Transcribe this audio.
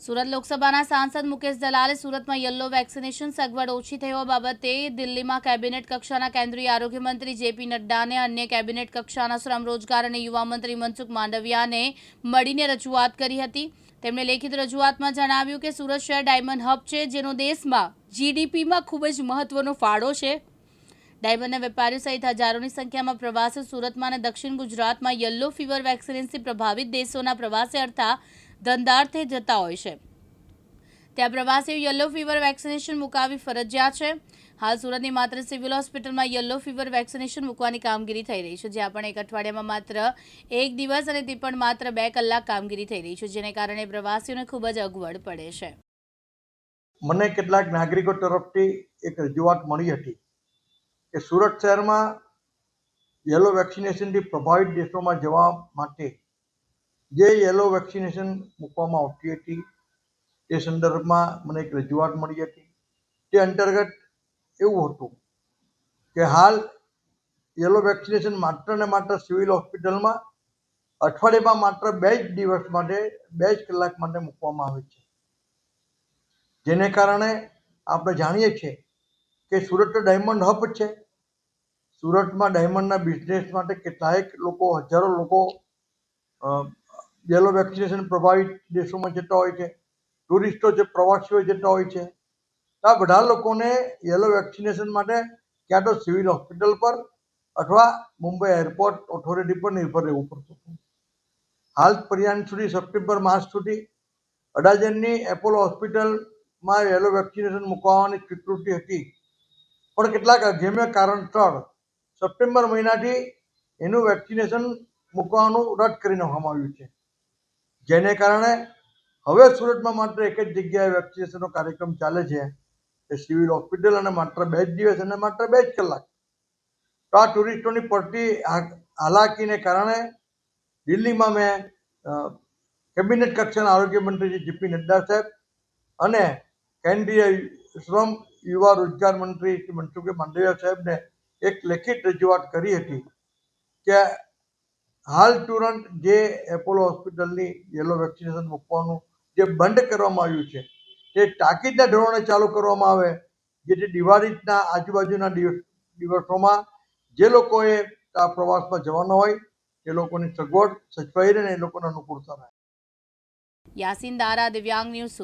સુરત લોકસભાના સાંસદ મુકેશ દલાલે સુરતમાં યલો વેક્સિનેશન સગવડ ઓછી થવા બાબતે દિલ્હીમાં કેબિનેટ કક્ષાના કેન્દ્રીય આરોગ્ય મંત્રી જેપી નડ્ડાને અન્ય કેબિનેટ કક્ષાના શ્રમ રોજગાર અને યુવા મંત્રી મનસુખ માંડવિયાને મળીને રજૂઆત કરી હતી. તેમણે લેખિત રજૂઆતમાં જણાવ્યું કે સુરત શહેર ડાયમંડ હબ છે, જેનો દેશમાં જીડીપીમાં ખૂબ જ મહત્વનો ફાળો છે. ડાયમંડના વેપારીઓ સહિત હજારોની સંખ્યામાં પ્રવાસીઓ સુરતમાં અને દક્ષિણ ગુજરાતમાં યલો ફીવર વેક્સિનેશનથી પ્રભાવિત દેશોના પ્રવાસે અર્થા ધંધાર્થે જતા હોય છે. ત્યાં પ્રવાસીઓ યલો ફીવર વેક્સિનેશન મુકાવી ફરજિયાત છે. હાલ સુરતની માત્ર સિવિલ હોસ્પિટલમાં યલો ફીવર વેક્સિનેશન મૂકવાની કામગીરી થઈ રહી છે, જ્યાં પણ એક અઠવાડિયામાં માત્ર એક દિવસ અને તે પણ માત્ર બે કલાક કામગીરી થઈ રહી છે, જેને કારણે પ્રવાસીઓને ખૂબ જ અગવડ પડે છે. મને કેટલાક નાગરિકો તરફથી એક રજૂઆત મળી હતી કે સુરત શહેરમાં યલો વેક્સિનેશનથી પ્રભાવિત દેશોમાં જવા માટે જે યલો વેક્સિનેશન મૂકવામાં આવતી હતી, તે સંદર્ભમાં મને એક રજૂઆત મળી હતી. તે અંતર્ગત એવું હતું કે હાલ યલો વેક્સિનેશન માત્ર ને માત્ર સિવિલ હોસ્પિટલમાં અઠવાડિયામાં માત્ર બે જ દિવસ માટે, બે જ કલાક માટે મૂકવામાં આવે છે. જેને કારણે આપણે જાણીએ છીએ કે સુરત ડાયમંડ હબ છે. સુરતમાં ડાયમંડના બિઝનેસ માટે કેટલાયક લોકો, હજારો લોકો યલો વેક્સિનેશન પ્રભાવિત દેશોમાં જતા હોય છે, ટુરિસ્ટો છે પ્રવાસીઓ જતા હોય છે આ બધા લોકોને યલો વેક્સિનેશન માટે ક્યાં તો સિવિલ હોસ્પિટલ પર અથવા મુંબઈ એરપોર્ટ ઓથોરિટી પર નિર્ભર રહેવું પડતું હતું. હાલ પર્યાંત સુધી સપ્ટેમ્બર માસ સુધી અડાજણની એપોલો હોસ્પિટલમાં યલો વેક્સિનેશન મૂકવાની સ્વીકૃતિ હતી. પણ કેટલાક અગમ્ય કારણસર સપ્ટેમ્બર મહિનાથી એનું વેક્સિનેશન મૂકવાનું રદ કરી નાખવામાં આવ્યું છે. જેને કારણે હવે સુરતમાં માત્ર એક જ જગ્યાએ વેક્સિનેશનનો કાર્યક્રમ ચાલે છે, એ સિવિલ હોસ્પિટલ અને માત્ર બે જ દિવસ અને માત્ર બે જ કલાક. તો આ ટુરિસ્ટોની પડતી હાલાકીને કારણે દિલ્હીમાં મેં કેબિનેટ કક્ષાના આરોગ્ય મંત્રી જેપી નડ્ડા સાહેબ અને કેન્દ્રીય શ્રમ યુવા રોજગાર મંત્રી શ્રી મનસુખભાઈ માંડવિયા સાહેબને એક લેખિત રજૂઆત કરી હતી કે હાલ તુરંત જે એપોલો હોસ્પિટલની યલો વેક્સિનેશન મૂકવાનું જે બંધ કરવામાં આવ્યું છે, તે તાકીદના ધોરણે ચાલુ કરવામાં આવે, જેથી દિવાળીના આજુબાજુના દિવસ, દિવસોમાં જે લોકોએ આ પ્રવાસમાં જવાના હોય એ લોકોની સગવડ સચવાઈ રહે ને એ લોકોને અનુકૂળતા રહે. યાસીન દારા, દિવ્યાંગ ન્યૂઝ